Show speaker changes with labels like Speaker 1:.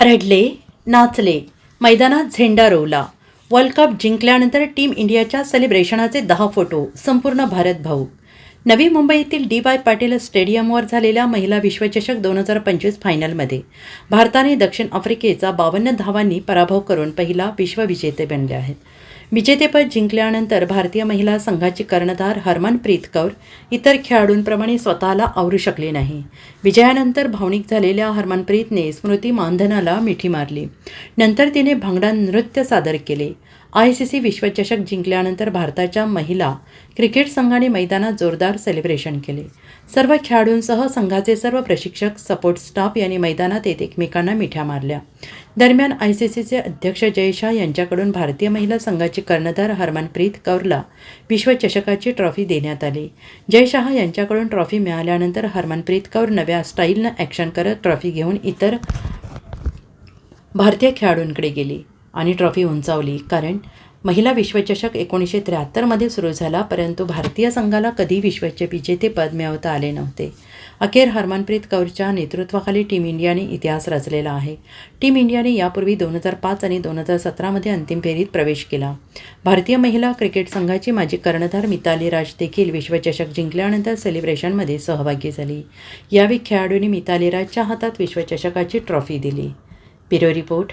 Speaker 1: रडले नाचले मैदानात झेंडा रोवला. वर्ल्ड कप जिंकल्यानंतर टीम इंडियाच्या सेलिब्रेशनाचे दहा फोटो संपूर्ण भारत भाऊ. नवी मुंबईतील डी वाय पाटील स्टेडियमवर झालेल्या महिला विश्वचषक दोन हजार पंचवीस फायनलमध्ये भारताने दक्षिण आफ्रिकेचा बावन्न धावांनी पराभव करून पहिला विश्वविजेते बनले आहेत. विजेतेपद जिंकल्यानंतर भारतीय महिला संघाची कर्णधार हरमनप्रीत कौर इतर खेळाडूंप्रमाणे स्वतःला आवरू शकली नाही. विजयानंतर भावनिक झालेल्या हरमनप्रीतने स्मृती मानधनाला मिठी मारली. नंतर तिने भांगडा नृत्य सादर केले. आय सी सी विश्वचषक जिंकल्यानंतर भारताच्या महिला क्रिकेट संघाने मैदानात जोरदार सेलिब्रेशन केले. सर्व खेळाडूंसह संघाचे सर्व प्रशिक्षक सपोर्ट स्टाफ यांनी मैदानात येत एकमेकांना मिठ्या मारल्या. दरम्यान आय सी सीचे अध्यक्ष जय शाह यांच्याकडून भारतीय महिला संघाची कर्णधार हरमनप्रीत कौरला विश्वचषकाची ट्रॉफी देण्यात आली. जय शाह यांच्याकडून ट्रॉफी मिळाल्यानंतर हरमनप्रीत कौर नव्या स्टाईलनं ॲक्शन करत ट्रॉफी घेऊन इतर भारतीय खेळाडूंकडे गेली. आणि ट्रॉफी उंचावली. कारण महिला विश्वचषक एकोणीसशे त्र्याहत्तरमध्ये सुरू झाला परंतु भारतीय संघाला कधी विश्वचे विजेतेपद मिळवता आले नव्हते. अखेर हरमनप्रीत कौरच्या नेतृत्वाखाली टीम इंडियाने इतिहास रचलेला आहे. टीम इंडियाने यापूर्वी दोन हजार पाच आणि दोन हजार सतरामध्ये अंतिम फेरीत प्रवेश केला. भारतीय महिला क्रिकेट संघाची माजी कर्णधार मिताली राज देखील विश्वचषक जिंकल्यानंतर सेलिब्रेशनमध्ये सहभागी झाली. यावेळी खेळाडूंनी मिताली राजच्या हातात विश्वचषकाची ट्रॉफी दिली. Bureau report